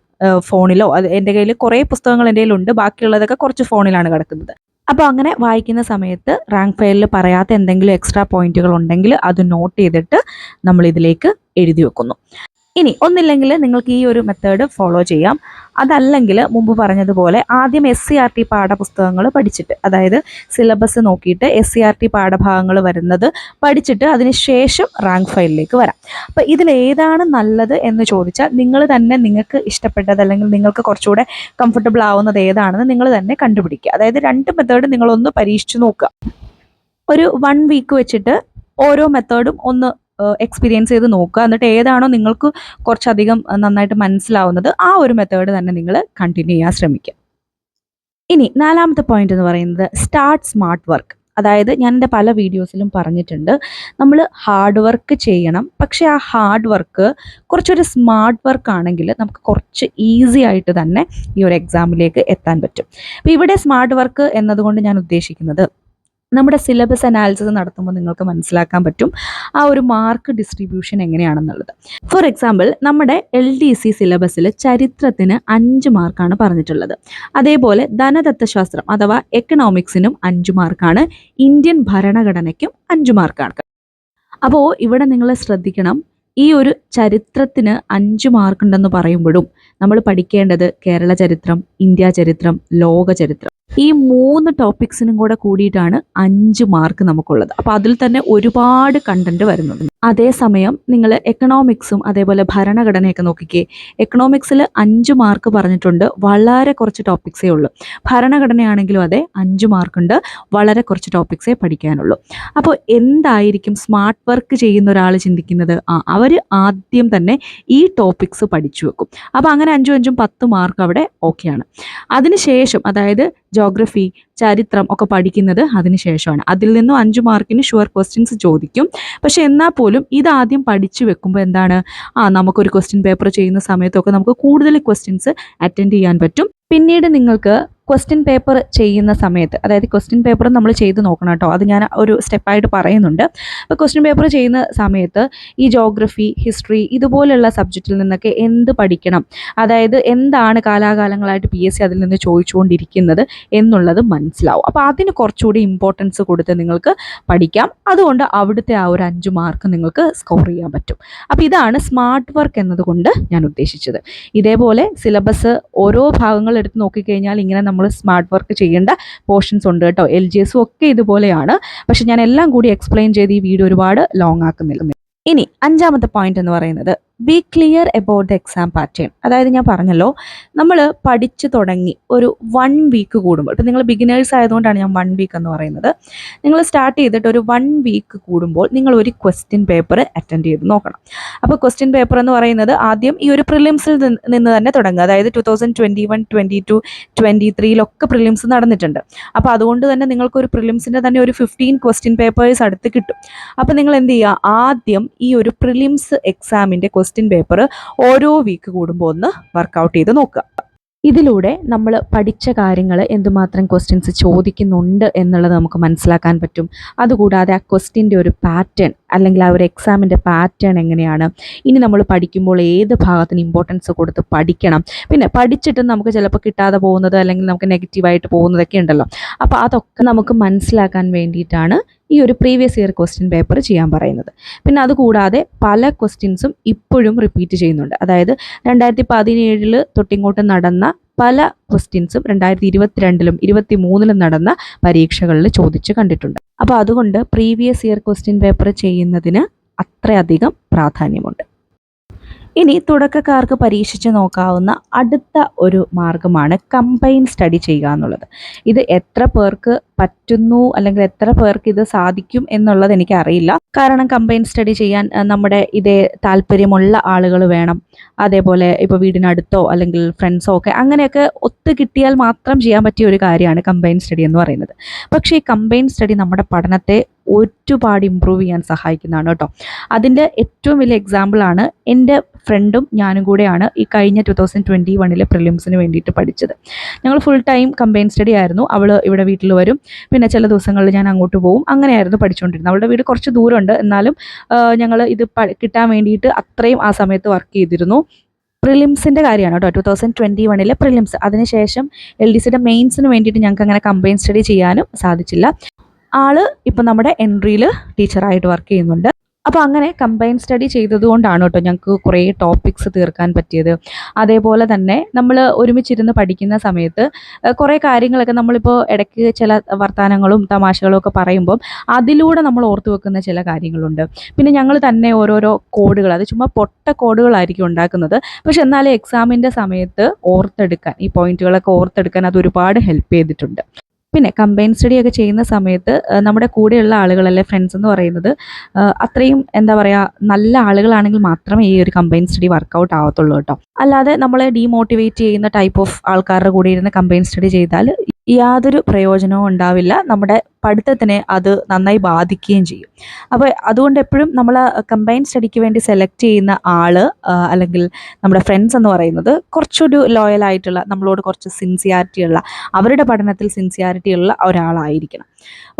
Speaker 1: ഫോണിലോ അത് എന്റെ കയ്യിൽ കുറേ പുസ്തകങ്ങൾ എന്റെ കയ്യിലുണ്ട്. ബാക്കിയുള്ളതൊക്കെ കുറച്ച് ഫോണിലാണ് കിടക്കുന്നത്. അപ്പോൾ അങ്ങനെ വായിക്കുന്ന സമയത്ത് റാങ്ക് ഫയലിൽ പറയാത്ത എന്തെങ്കിലും എക്സ്ട്രാ പോയിന്റുകൾ ഉണ്ടെങ്കിൽ അത് നോട്ട് ചെയ്തിട്ട് നമ്മൾ ഇതിലേക്ക് എഴുതി വെക്കുന്നു. ഇനി ഒന്നില്ലെങ്കിൽ നിങ്ങൾക്ക് ഈ ഒരു മെത്തേഡ് ഫോളോ ചെയ്യാം. അതല്ലെങ്കിൽ മുമ്പ് പറഞ്ഞതുപോലെ ആദ്യം എസ് സി ആർ ടി പാഠപുസ്തകങ്ങൾ പഠിച്ചിട്ട് അതായത് സിലബസ് നോക്കിയിട്ട് എസ് സി ആർ ടി പാഠഭാഗങ്ങൾ വരുന്നത് പഠിച്ചിട്ട് അതിനുശേഷം റാങ്ക് ഫയലിലേക്ക് വരാം. അപ്പോൾ ഇതിൽ ഏതാണ് നല്ലത് എന്ന് ചോദിച്ചാൽ നിങ്ങൾ തന്നെ നിങ്ങൾക്ക് ഇഷ്ടപ്പെട്ടത് അല്ലെങ്കിൽ നിങ്ങൾക്ക് കുറച്ചുകൂടെ കംഫർട്ടബിൾ ആവുന്നത് ഏതാണെന്ന് നിങ്ങൾ തന്നെ കണ്ടുപിടിക്കുക. അതായത് രണ്ട് മെത്തേഡ് നിങ്ങളൊന്ന് പരീക്ഷിച്ച് നോക്കുക. ഒരു വൺ വീക്ക് വെച്ചിട്ട് ഓരോ മെത്തേഡും ഒന്ന് എക്സ്പീരിയൻസ് ചെയ്ത് നോക്കുക. എന്നിട്ട് ഏതാണോ നിങ്ങൾക്ക് കുറച്ചധികം നന്നായിട്ട് മനസ്സിലാവുന്നത് ആ ഒരു മെത്തേഡ് തന്നെ നിങ്ങൾ കണ്ടിന്യൂ ചെയ്യാൻ ശ്രമിക്കുക. ഇനി നാലാമത്തെ പോയിന്റ് എന്ന് പറയുന്നത് സ്റ്റാർട്ട് സ്മാർട്ട് വർക്ക് അതായത് ഞാൻ എന്റെ പല വീഡിയോസിലും പറഞ്ഞിട്ടുണ്ട്. നമ്മൾ ഹാർഡ് വർക്ക് ചെയ്യണം. പക്ഷേ ആ ഹാർഡ് വർക്ക് കുറച്ചൊരു സ്മാർട്ട് വർക്ക് ആണെങ്കിൽ നമുക്ക് കുറച്ച് ഈസി ആയിട്ട് തന്നെ ഈ ഒരു എക്സാമിലേക്ക് എത്താൻ പറ്റും. അപ്പോൾ ഇവിടെ സ്മാർട്ട് വർക്ക് എന്നതുകൊണ്ട് ഞാൻ ഉദ്ദേശിക്കുന്നത് നമ്മുടെ സിലബസ് അനാലിസിസ് നടത്തുമ്പോൾ നിങ്ങൾക്ക് മനസ്സിലാക്കാൻ പറ്റും ആ ഒരു മാർക്ക് ഡിസ്ട്രിബ്യൂഷൻ എങ്ങനെയാണെന്നുള്ളത്. ഫോർ എക്സാമ്പിൾ നമ്മുടെ എൽ ഡി സി സിലബസിൽ ചരിത്രത്തിന് അഞ്ച് മാർക്കാണ് പറഞ്ഞിട്ടുള്ളത്. അതേപോലെ ധനതത്വശാസ്ത്രം അഥവാ എക്കണോമിക്സിനും അഞ്ച് മാർക്കാണ് ഇന്ത്യൻ ഭരണഘടനയ്ക്കും അഞ്ച് മാർക്കാണ് അപ്പോൾ ഇവിടെ നിങ്ങൾ ശ്രദ്ധിക്കണം. ഈ ഒരു ചരിത്രത്തിന് അഞ്ച് മാർക്കുണ്ടെന്ന് പറയുമ്പോഴും നമ്മൾ പഠിക്കേണ്ടത് കേരള ചരിത്രം ഇന്ത്യ ചരിത്രം ലോക ചരിത്രം. ഈ മൂന്ന് ടോപ്പിക്സിനും കൂടെ കൂടിയിട്ടാണ് അഞ്ച് മാർക്ക് നമുക്കുള്ളത്. അപ്പോൾ അതിൽ തന്നെ ഒരുപാട് കണ്ടന്റ് വരുന്നുണ്ട്. അതേസമയം നിങ്ങൾ എക്കണോമിക്സും അതേപോലെ ഭരണഘടനയൊക്കെ നോക്കിക്കേ. എക്കണോമിക്സിൽ അഞ്ച് മാർക്ക് പറഞ്ഞിട്ടുണ്ട്. വളരെ കുറച്ച് ടോപ്പിക്സേ ഉള്ളൂ. ഭരണഘടനയാണെങ്കിലും അതെ അഞ്ച് മാർക്കുണ്ട് വളരെ കുറച്ച് ടോപ്പിക്സേ പഠിക്കാനുള്ളൂ. അപ്പോൾ എന്തായിരിക്കും സ്മാർട്ട് വർക്ക് ചെയ്യുന്ന ഒരാൾ ചിന്തിക്കുന്നത്? ആ അവർ ആദ്യം തന്നെ ഈ ടോപ്പിക്സ് പഠിച്ചു വെക്കും. അപ്പോൾ അങ്ങനെ അഞ്ചും അഞ്ചും പത്ത് മാർക്ക് അവിടെ ഓക്കെയാണ് അതിനുശേഷം അതായത് ജോഗ്രഫി ചരിത്രം ഒക്കെ പഠിക്കുന്നത് അതിന് ശേഷമാണ്. അതിൽ നിന്നും അഞ്ച് മാർക്കിന് ഷുവർ ക്വസ്റ്റ്യൻസ് ചോദിക്കും. പക്ഷേ എന്നാൽ പോലും ഇതാദ്യം പഠിച്ചു വെക്കുമ്പോൾ എന്താണ്? ആ നമുക്കൊരു ക്വസ്റ്റ്യൻ പേപ്പർ ചെയ്യുന്ന സമയത്തൊക്കെ നമുക്ക് കൂടുതൽ ക്വസ്റ്റ്യൻസ് അറ്റൻഡ് ചെയ്യാൻ പറ്റും. പിന്നീട് നിങ്ങൾക്ക് ക്വസ്റ്റ്യൻ പേപ്പർ ചെയ്യുന്ന സമയത്ത് അതായത് ക്വസ്റ്റ്യൻ പേപ്പർ നമ്മൾ ചെയ്ത് നോക്കണം കേട്ടോ. അത് ഞാൻ ഒരു സ്റ്റെപ്പായിട്ട് പറയുന്നുണ്ട്. അപ്പോൾ ക്വസ്റ്റ്യൻ പേപ്പർ ചെയ്യുന്ന സമയത്ത് ഈ ജോഗ്രഫി ഹിസ്റ്ററി ഇതുപോലുള്ള സബ്ജക്റ്റിൽ നിന്നൊക്കെ എന്ത് പഠിക്കണം? അതായത് എന്താണ് കാലാകാലങ്ങളായിട്ട് പി എസ് സി അതിൽ നിന്ന് ചോദിച്ചുകൊണ്ടിരിക്കുന്നത് എന്നുള്ളത് മനസ്സിലാവും. അപ്പോൾ അതിന് കുറച്ചുകൂടി ഇമ്പോർട്ടൻസ് കൊടുത്ത് നിങ്ങൾക്ക് പഠിക്കാം. അതുകൊണ്ട് അവിടുത്തെ ആ ഒരു അഞ്ച് മാർക്ക് നിങ്ങൾക്ക് സ്കോർ ചെയ്യാൻ പറ്റും. അപ്പോൾ ഇതാണ് സ്മാർട്ട് വർക്ക് എന്നതുകൊണ്ട് ഞാൻ ഉദ്ദേശിച്ചത്. ഇതേപോലെ സിലബസ് ഓരോ ഭാഗങ്ങൾ എടുത്ത് നോക്കിക്കഴിഞ്ഞാൽ ഇങ്ങനെ നമ്മൾ സ്മാർട്ട് വർക്ക് ചെയ്യേണ്ട പോർഷൻസ് ഉണ്ട് കേട്ടോ. എൽ ജി എസും ഒക്കെ ഇതുപോലെയാണ്. പക്ഷെ ഞാൻ എല്ലാം കൂടി എക്സ്പ്ലെയിൻ ചെയ്ത് ഈ വീഡിയോ ഒരുപാട് ലോങ് ആക്കുന്നില്ല. ഇനി അഞ്ചാമത്തെ പോയിന്റ് എന്ന് പറയുന്നത് be clear about the exam pattern അതായത് ഞാൻ പറഞ്ഞല്ലോ നമ്മൾ പഠിച്ചു തുടങ്ങി ഒരു വൺ വീക്ക് കൂടുമ്പോൾ ഇപ്പം നിങ്ങൾ ബിഗിനേഴ്സ് ആയതുകൊണ്ടാണ് ഞാൻ വൺ വീക്ക് എന്ന് പറയുന്നത്. നിങ്ങൾ സ്റ്റാർട്ട് ചെയ്തിട്ട് ഒരു വൺ വീക്ക് കൂടുമ്പോൾ നിങ്ങൾ ഒരു ക്വസ്റ്റ്യൻ പേപ്പർ അറ്റൻഡ് ചെയ്ത് നോക്കണം. അപ്പോൾ ക്വസ്റ്റ്യൻ പേപ്പർ എന്ന് പറയുന്നത് ആദ്യം ഈ ഒരു പ്രിലിംസിൽ നിന്ന് തന്നെ തുടങ്ങുക. അതായത് two thousand twenty one twenty two twenty ത്രീയിലൊക്കെ prelims നടന്നിട്ടുണ്ട്. അപ്പോൾ അതുകൊണ്ട് തന്നെ നിങ്ങൾക്ക് ഒരു പ്രിലിംസിന്റെ തന്നെ ഒരു ഫിഫ്റ്റീൻ ക്വസ്റ്റ്യൻ പേപ്പേഴ്സ് അടുത്ത് കിട്ടും. അപ്പോൾ നിങ്ങൾ എന്ത് ചെയ്യുക? ആദ്യം ഈ ഒരു പ്രിലിംസ് എക്സാമിന്റെ ക്വസ്റ്റ്യൻ പേപ്പർ ഓരോ വീക്ക് കൂടുമ്പോൾ ഒന്ന് വർക്കൗട്ട് ചെയ്ത് നോക്കുക. ഇതിലൂടെ നമ്മൾ പഠിച്ച കാര്യങ്ങൾ എന്തുമാത്രം ക്വസ്റ്റ്യൻസ് ചോദിക്കുന്നുണ്ട് എന്നുള്ളത് നമുക്ക് മനസ്സിലാക്കാൻ പറ്റും. അതുകൂടാതെ ആ ക്വസ്റ്റ്യന്റെ ഒരു പാറ്റേൺ അല്ലെങ്കിൽ ആ ഒരു എക്സാമിന്റെ പാറ്റേൺ എങ്ങനെയാണ്? ഇനി നമ്മൾ പഠിക്കുമ്പോൾ ഏത് ഭാഗത്തിന് ഇമ്പോർട്ടൻസ് കൊടുത്ത് പഠിക്കണം? പിന്നെ പഠിച്ചിട്ട് നമുക്ക് ചിലപ്പോൾ കിട്ടാതെ പോകുന്നത് അല്ലെങ്കിൽ നമുക്ക് നെഗറ്റീവായിട്ട് പോകുന്നതൊക്കെ ഉണ്ടല്ലോ. അപ്പോൾ അതൊക്കെ നമുക്ക് മനസ്സിലാക്കാൻ വേണ്ടിയിട്ടാണ് ഈ ഒരു പ്രീവിയസ് ഇയർ ക്വസ്റ്റ്യൻ പേപ്പർ ചെയ്യാൻ പറയുന്നത്. പിന്നെ അതുകൂടാതെ പല ക്വസ്റ്റ്യൻസും ഇപ്പോഴും റിപ്പീറ്റ് ചെയ്യുന്നുണ്ട്. അതായത് രണ്ടായിരത്തി പതിനേഴിൽ തൊട്ടിങ്ങോട്ട് നടന്ന പല ക്വസ്റ്റ്യൻസും രണ്ടായിരത്തി ഇരുപത്തിരണ്ടിലും ഇരുപത്തി മൂന്നിലും നടന്ന പരീക്ഷകളിൽ ചോദിച്ച് കണ്ടിട്ടുണ്ട്. അപ്പോൾ അതുകൊണ്ട് പ്രീവിയസ് ഇയർ ക്വസ്റ്റ്യൻ പേപ്പർ ചെയ്യുന്നതിന് അത്രയധികം പ്രാധാന്യമുണ്ട്. ഇനി തുടക്കക്കാർക്ക് പരീക്ഷിച്ച് നോക്കാവുന്ന അടുത്ത ഒരു മാർഗമാണ് കമ്പൈൻ സ്റ്റഡി ചെയ്യുക എന്നുള്ളത്. ഇത് എത്ര പേർക്ക് പറ്റുന്നു അല്ലെങ്കിൽ എത്ര പേർക്ക് ഇത് സാധിക്കും എന്നുള്ളത് എനിക്ക് അറിയില്ല കാരണം കമ്പൈൻ സ്റ്റഡി ചെയ്യാൻ നമ്മുടെ ഇതേ താല്പര്യമുള്ള ആളുകൾ വേണം. അതേപോലെ ഇപ്പോൾ വീടിനടുത്തോ അല്ലെങ്കിൽ ഫ്രണ്ട്സോ ഒക്കെ അങ്ങനെയൊക്കെ ഒത്തു കിട്ടിയാൽ മാത്രം ചെയ്യാൻ പറ്റിയ ഒരു കാര്യമാണ് കമ്പൈൻ സ്റ്റഡി എന്ന് പറയുന്നത്. പക്ഷേ ഈ കമ്പൈൻ സ്റ്റഡി നമ്മുടെ പഠനത്തെ ഒരുപാട് ഇമ്പ്രൂവ് ചെയ്യാൻ സഹായിക്കുന്നതാണ് കേട്ടോ. അതിന്റെ ഏറ്റവും വലിയ എക്സാമ്പിളാണ് എന്റെ ഫ്രണ്ടും ഞാനും കൂടെയാണ് ഈ കഴിഞ്ഞ ടു തൗസൻഡ് ട്വന്റി വണ്ണിലെ പ്രിലിംസിന് വേണ്ടിയിട്ട് പഠിച്ചത്. ഞങ്ങൾ ഫുൾ ടൈം കമ്പൈൻ സ്റ്റഡി ആയിരുന്നു. അവൾ ഇവിടെ വീട്ടിൽ വരും. പിന്നെ ചില ദിവസങ്ങളിൽ ഞാൻ അങ്ങോട്ട് പോകും അങ്ങനെയായിരുന്നു പഠിച്ചുകൊണ്ടിരുന്നത് അവളുടെ വീട് കുറച്ച് ദൂരമുണ്ട്. എന്നാലും ഞങ്ങൾ ഇത് കിട്ടാൻ വേണ്ടിയിട്ട് അത്രയും ആ സമയത്ത് വർക്ക് ചെയ്തിരുന്നു. പ്രിലിംസിന്റെ കാര്യമാണ് കേട്ടോ. ടു തൗസൻഡ് ട്വന്റി വണ്ണിലെ പ്രിലിംസ്. അതിനുശേഷം എൽ ഡി സിയുടെ മെയിൻസിന് വേണ്ടിയിട്ട് ഞങ്ങൾക്ക് അങ്ങനെ കമ്പൈൻ സ്റ്റഡി ചെയ്യാനും സാധിച്ചില്ല. ആൾ ഇപ്പം നമ്മുടെ എൻട്രിയിൽ ടീച്ചറായിട്ട് വർക്ക് ചെയ്യുന്നുണ്ട്. അപ്പോൾ അങ്ങനെ കമ്പൈൻ സ്റ്റഡി ചെയ്തതുകൊണ്ടാണ് കേട്ടോ ഞങ്ങൾക്ക് കുറേ ടോപ്പിക്സ് തീർക്കാൻ പറ്റിയത്. അതേപോലെ തന്നെ നമ്മൾ ഒരുമിച്ചിരുന്ന് പഠിക്കുന്ന സമയത്ത് കുറേ കാര്യങ്ങളൊക്കെ നമ്മളിപ്പോൾ ഇടയ്ക്ക് ചില വർത്തമാനങ്ങളും തമാശകളും ഒക്കെ പറയുമ്പോൾ അതിലൂടെ നമ്മൾ ഓർത്തു വെക്കുന്ന ചില കാര്യങ്ങളുണ്ട്. പിന്നെ ഞങ്ങൾ തന്നെ ഓരോരോ കോഡുകൾ അത് ചുമ്മാ പൊട്ട കോഡുകളായിരിക്കും ഉണ്ടാക്കുന്നത്. പക്ഷെ എന്നാലും എക്സാമിന്റെ സമയത്ത് ഓർത്തെടുക്കാൻ ഈ പോയിന്റുകളൊക്കെ ഓർത്തെടുക്കാൻ അത് ഒരുപാട് ഹെൽപ്പ് ചെയ്തിട്ടുണ്ട്. പിന്നെ കമ്പൈൻ സ്റ്റഡി ഒക്കെ ചെയ്യുന്ന സമയത്ത് നമ്മുടെ കൂടെയുള്ള ആളുകളല്ലേ ഫ്രണ്ട്സ് എന്ന് പറയുന്നത് അത്രയും എന്താ പറയുക നല്ല ആളുകളാണെങ്കിൽ മാത്രമേ ഈ ഒരു കമ്പൈൻ സ്റ്റഡി വർക്കൗട്ട് ആവത്തുള്ളൂ കേട്ടോ. അല്ലാതെ നമ്മളെ ഡീമോട്ടിവേറ്റ് ചെയ്യുന്ന ടൈപ്പ് ഓഫ് ആൾക്കാരുടെ കൂടെ ഇരുന്ന് കമ്പൈൻ സ്റ്റഡി ചെയ്താൽ യാതൊരു പ്രയോജനവും ഉണ്ടാവില്ല. നമ്മുടെ പഠിത്തത്തിനെ അത് നന്നായി ബാധിക്കുകയും ചെയ്യും. അപ്പോൾ അതുകൊണ്ട് എപ്പോഴും നമ്മൾ കമ്പൈൻ സ്റ്റഡിക്ക് വേണ്ടി സെലക്ട് ചെയ്യുന്ന ആൾ അല്ലെങ്കിൽ നമ്മുടെ ഫ്രണ്ട്സ് എന്ന് പറയുന്നത് കുറച്ചൊരു ലോയൽ ആയിട്ടുള്ള നമ്മളോട് കുറച്ച് സിൻസിയാരിറ്റി ഉള്ള അവരുടെ പഠനത്തിൽ സിൻസിയാരിറ്റി ഉള്ള ഒരാളായിരിക്കണം.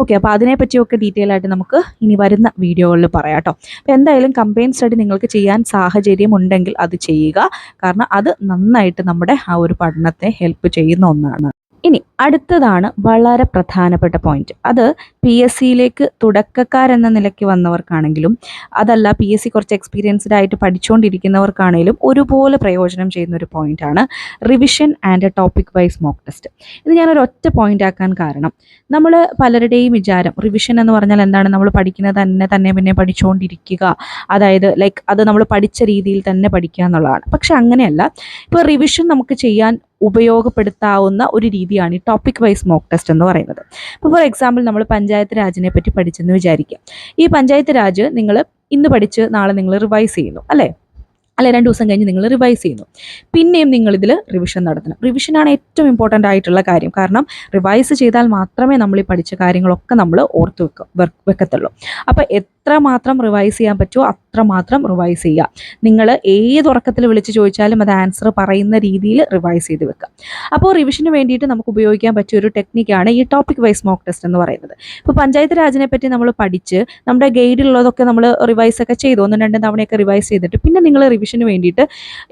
Speaker 1: ഓക്കെ അപ്പോൾ അതിനെപ്പറ്റിയൊക്കെ ഡീറ്റെയിൽ ആയിട്ട് നമുക്ക് ഇനി വരുന്ന വീഡിയോകളിൽ പറയാം കേട്ടോ. അപ്പോൾ എന്തായാലും കമ്പൈൻ സ്റ്റഡി നിങ്ങൾക്ക് ചെയ്യാൻ സാഹചര്യം ഉണ്ടെങ്കിൽ അത് ചെയ്യുക. കാരണം അത് നന്നായിട്ട് നമ്മുടെ ആ ഒരു പഠനത്തെ ഹെൽപ്പ് ചെയ്യുന്ന ഒന്നാണ്. ഇനി അടുത്തതാണ് വളരെ പ്രധാനപ്പെട്ട പോയിന്റ് അത് പി എസ് സിയിലേക്ക് തുടക്കക്കാരെന്ന നിലയ്ക്ക് വന്നവർക്കാണെങ്കിലും അതല്ല പി എസ് സി കുറച്ച് എക്സ്പീരിയൻസ്ഡ് ആയിട്ട് പഠിച്ചുകൊണ്ടിരിക്കുന്നവർക്കാണെങ്കിലും ഒരുപോലെ പ്രയോജനം ചെയ്യുന്ന ഒരു പോയിന്റാണ് revision and topic wise mock test ഇത് ഞാനൊരു ഒറ്റ പോയിന്റ് ആക്കാൻ കാരണം നമ്മൾ പലരുടെയും വിചാരം റിവിഷൻ എന്ന് പറഞ്ഞാൽ എന്താണ്? നമ്മൾ പഠിക്കുന്നത് തന്നെ തന്നെ പിന്നെ പഠിച്ചുകൊണ്ടിരിക്കുക അതായത് ലൈക്ക് അത് നമ്മൾ പഠിച്ച രീതിയിൽ തന്നെ പഠിക്കുക എന്നുള്ളതാണ്. പക്ഷെ അങ്ങനെയല്ല. ഇപ്പോൾ റിവിഷൻ നമുക്ക് ചെയ്യാൻ ഉപയോഗപ്പെടുത്താവുന്ന ഒരു രീതിയാണ് ഈ ടോപ്പിക് വൈസ് മോക്ക് ടെസ്റ്റ് എന്ന് പറയുന്നത്. അപ്പോൾ ഫോർ എക്സാമ്പിൾ നമ്മൾ പഞ്ചായത്ത് രാജിനെ പറ്റി പഠിച്ചെന്ന് വിചാരിക്കുക ഈ പഞ്ചായത്ത് രാജ് നിങ്ങൾ ഇന്ന് പഠിച്ച് നാളെ നിങ്ങൾ റിവൈസ് ചെയ്യുന്നു അല്ലേ? അല്ലെ രണ്ട് ദിവസം കഴിഞ്ഞ് നിങ്ങൾ റിവൈസ് ചെയ്യുന്നു. പിന്നെയും നിങ്ങൾ ഇതിൽ റിവിഷൻ നടത്തണം. റിവിഷനാണ് ഏറ്റവും ഇമ്പോർട്ടന്റ് ആയിട്ടുള്ള കാര്യം. കാരണം റിവൈസ് ചെയ്താൽ മാത്രമേ നമ്മൾ ഈ പഠിച്ച കാര്യങ്ങളൊക്കെ നമ്മൾ ഓർത്ത് വെക്ക വെക്കത്തുള്ളൂ. അപ്പോൾ എത്ര മാത്രം റിവൈസ് ചെയ്യാൻ പറ്റുമോ അത്രമാത്രം റിവൈസ് ചെയ്യുക. നിങ്ങൾ ഏത് ഉറക്കത്തിൽ വിളിച്ച് ചോദിച്ചാലും അത് ആൻസർ പറയുന്ന രീതിയിൽ റിവൈസ് ചെയ്ത് വെക്കുക അപ്പോൾ റിവിഷന് വേണ്ടിയിട്ട് നമുക്ക് ഉപയോഗിക്കാൻ പറ്റിയ ഒരു ടെക്നിക്കാണ് ഈ ടോപ്പിക് വൈസ് മോക്ക് ടെസ്റ്റ് എന്ന് പറയുന്നത്. ഇപ്പോൾ പഞ്ചായത്ത് രാജിനെ പറ്റി നമ്മൾ പഠിച്ച് നമ്മുടെ ഗൈഡിലുള്ളതൊക്കെ നമ്മൾ റിവൈസ് ഒക്കെ ചെയ്തു. ഒന്നും രണ്ടും തവണയൊക്കെ റിവൈസ് ചെയ്തിട്ട് പിന്നെ നിങ്ങൾ റിവിഷന് വേണ്ടിയിട്ട്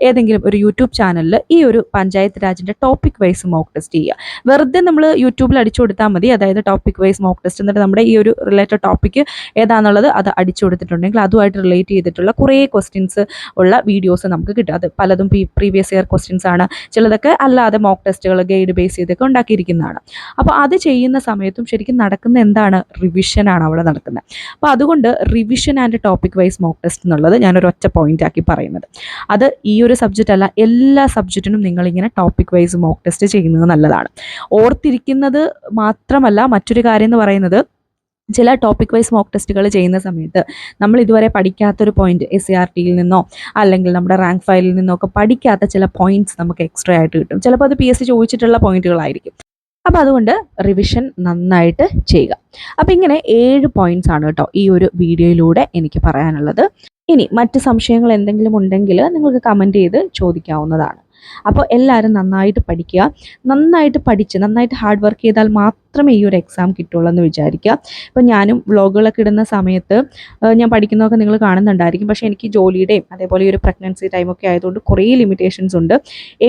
Speaker 1: ഏതെങ്കിലും ഒരു യൂട്യൂബ് ചാനലിൽ ഈ ഒരു പഞ്ചായത്ത് രാജിന്റെ ടോപ്പിക് വൈസ് മോക്ക് ടെസ്റ്റ് ചെയ്യുക. വെറുതെ നമ്മൾ യൂട്യൂബിൽ അടിച്ചു കൊടുത്താൽ മതി. അതായത് ടോപ്പിക് വൈസ് മോക്ക് ടെസ്റ്റ് എന്നിട്ട് നമ്മുടെ ഈ ഒരു റിലേറ്റഡ് ടോപ്പിക്ക് ഏതാണെന്നുള്ളത് അത് അടിച്ചു കൊടുത്തിട്ടുണ്ടെങ്കിൽ അതുമായിട്ട് റിലേറ്റ് ചെയ്തിട്ടുള്ള കുറേ ക്വസ്റ്റ്യൻസ് ഉള്ള വീഡിയോസ് നമുക്ക് കിട്ടും. അത് പലതും പ്രീവിയസ് ഇയർ ക്വസ്റ്റ്യൻസ് ആണ്. ചിലതൊക്കെ അല്ലാതെ മോക്ക് ടെസ്റ്റുകൾ ഗൈഡ് ബേസ് ചെയ്തൊക്കെ ഉണ്ടാക്കിയിരിക്കുന്നതാണ്. അപ്പോൾ അത് ചെയ്യുന്ന സമയത്തും ശരിക്കും നടക്കുന്ന എന്താണ്? റിവിഷനാണ് അവിടെ നടക്കുന്നത്. അപ്പോൾ അതുകൊണ്ട് revision and topic wise mock test എന്നുള്ളത് ഞാനൊരു ഒറ്റ പോയിന്റ് ആക്കി പറയുന്നത്. അത് ഈ ഒരു സബ്ജക്റ്റ് അല്ല എല്ലാ സബ്ജക്റ്റിനും നിങ്ങളിങ്ങനെ ടോപ്പിക് വൈസ് മോക്ക് ടെസ്റ്റ് ചെയ്യുന്നത് നല്ലതാണ്. ഓർത്തിരിക്കുന്നത് മാത്രമല്ല മറ്റൊരു കാര്യം എന്ന് പറയുന്നത് ചില ടോപ്പിക് വൈസ് മോക്ക് ടെസ്റ്റുകൾ ചെയ്യുന്ന സമയത്ത് നമ്മൾ ഇതുവരെ പഠിക്കാത്തൊരു പോയിന്റ് എസ് സി ആർ ടിയിൽ നിന്നോ അല്ലെങ്കിൽ നമ്മുടെ റാങ്ക് ഫയലിൽ നിന്നോ ഒക്കെ പഠിക്കാത്ത ചില പോയിന്റ്സ് നമുക്ക് എക്സ്ട്രാ ആയിട്ട് കിട്ടും. ചിലപ്പോൾ അത് പി എസ് സി ചോദിച്ചിട്ടുള്ള പോയിന്റുകളായിരിക്കും. അപ്പോൾ അതുകൊണ്ട് റിവിഷൻ നന്നായിട്ട് ചെയ്യുക. അപ്പോൾ ഇങ്ങനെ ഏഴ് പോയിന്റ്സ് ആണ് കേട്ടോ ഈ ഒരു വീഡിയോയിലൂടെ എനിക്ക് പറയാനുള്ളത്. ഇനി മറ്റ് സംശയങ്ങൾ എന്തെങ്കിലും ഉണ്ടെങ്കിൽ നിങ്ങൾക്ക് കമന്റ് ചെയ്ത് ചോദിക്കാവുന്നതാണ്. അപ്പോൾ എല്ലാവരും നന്നായിട്ട് പഠിക്കുക. നന്നായിട്ട് പഠിച്ച് നന്നായിട്ട് ഹാർഡ് വർക്ക് ചെയ്താൽ മാത്രമേ ഈ ഒരു എക്സാം കിട്ടുള്ളൂ എന്ന് വിചാരിക്കുക. ഇപ്പം ഞാനും വ്ളോഗുകളൊക്കെ ഇടുന്ന സമയത്ത് ഞാൻ പഠിക്കുന്നതൊക്കെ നിങ്ങൾ കാണുന്നുണ്ടായിരിക്കും. പക്ഷേ എനിക്ക് ജോലിയുടെയും അതേപോലെ ഈ ഒരു പ്രഗ്നൻസി ടൈമൊക്കെ ആയതുകൊണ്ട് കുറേ ലിമിറ്റേഷൻസ് ഉണ്ട്.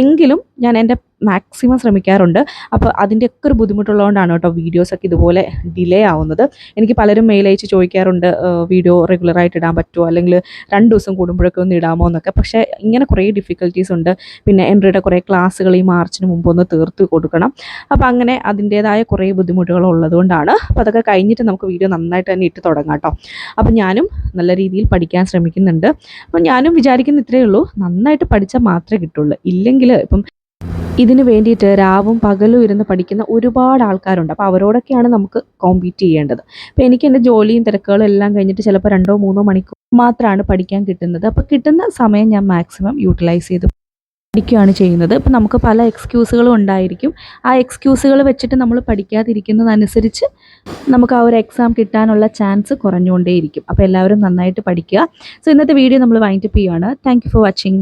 Speaker 1: എങ്കിലും ഞാൻ എന്റെ മാക്സിമം ശ്രമിക്കാറുണ്ട്. അപ്പോൾ അതിന്റെയൊക്കെ ഒരു ബുദ്ധിമുട്ടുള്ളതുകൊണ്ടാണ് കേട്ടോ വീഡിയോസൊക്കെ ഇതുപോലെ ഡിലേ ആവുന്നത്. എനിക്ക് പലരും മെയിൽ അയച്ച് ചോദിക്കാറുണ്ട് വീഡിയോ റെഗുലറായിട്ട് ഇടാൻ പറ്റുമോ? അല്ലെങ്കിൽ രണ്ട് ദിവസം കൂടുമ്പോഴൊക്കെ ഒന്ന് ഇടാമോ എന്നൊക്കെ. പക്ഷേ ഇങ്ങനെ കുറേ ഡിഫിക്കൽറ്റീസ് ഉണ്ട്. പിന്നെ എൻട്രിയുടെ കുറേ ക്ലാസ്സുകൾ ഈ മാർച്ചിന് മുമ്പ് ഒന്ന് തീർത്ത് കൊടുക്കണം. അപ്പോൾ അങ്ങനെ അതിന്റേതായ കുറേ ബുദ്ധിമുട്ടുകൾ ഉള്ളതുകൊണ്ടാണ് അപ്പോൾ അതൊക്കെ കഴിഞ്ഞിട്ട് നമുക്ക് വീഡിയോ നന്നായിട്ട് തന്നെ ഇട്ട് തുടങ്ങാം കേട്ടോ. അപ്പോൾ ഞാനും നല്ല രീതിയിൽ പഠിക്കാൻ ശ്രമിക്കുന്നുണ്ട്. അപ്പോൾ ഞാനും വിചാരിക്കുന്ന ഇത്രയേ ഉള്ളൂ. നന്നായിട്ട് പഠിച്ചാൽ മാത്രമേ കിട്ടുള്ളൂ. ഇല്ലെങ്കിൽ ഇപ്പം ഇതിന് വേണ്ടിയിട്ട് രാവും പകലും ഇരുന്ന് പഠിക്കുന്ന ഒരുപാട് ആൾക്കാരുണ്ട്. അപ്പോൾ അവരോടൊക്കെയാണ് നമുക്ക് കോമ്പീറ്റ് ചെയ്യേണ്ടത്. അപ്പോൾ എനിക്ക് എന്റെ ജോലിയും തിരക്കുകളും എല്ലാം കഴിഞ്ഞിട്ട് ചിലപ്പോൾ രണ്ടോ മൂന്നോ മണിക്കൂർ മാത്രമാണ് പഠിക്കാൻ കിട്ടുന്നത്. അപ്പോൾ കിട്ടുന്ന സമയം ഞാൻ മാക്സിമം യൂട്ടിലൈസ് ചെയ്ത് പഠിക്കുകയാണ് ചെയ്യുന്നത്. ഇപ്പം നമുക്ക് പല എക്സ്ക്യൂസുകളും ഉണ്ടായിരിക്കും. ആ എക്സ്ക്യൂസുകൾ വെച്ചിട്ട് നമ്മൾ പഠിക്കാതിരിക്കുന്നതനുസരിച്ച് നമുക്ക് ആ ഒരു എക്സാം കിട്ടാനുള്ള ചാൻസ് കുറഞ്ഞുകൊണ്ടേയിരിക്കും. അപ്പോൾ എല്ലാവരും നന്നായിട്ട് പഠിക്കുക. സോ ഇന്നത്തെ വീഡിയോ നമ്മൾ വൈൻഡപ്പ് ചെയ്യുകയാണ് താങ്ക് ഫോർ വാച്ചിങ്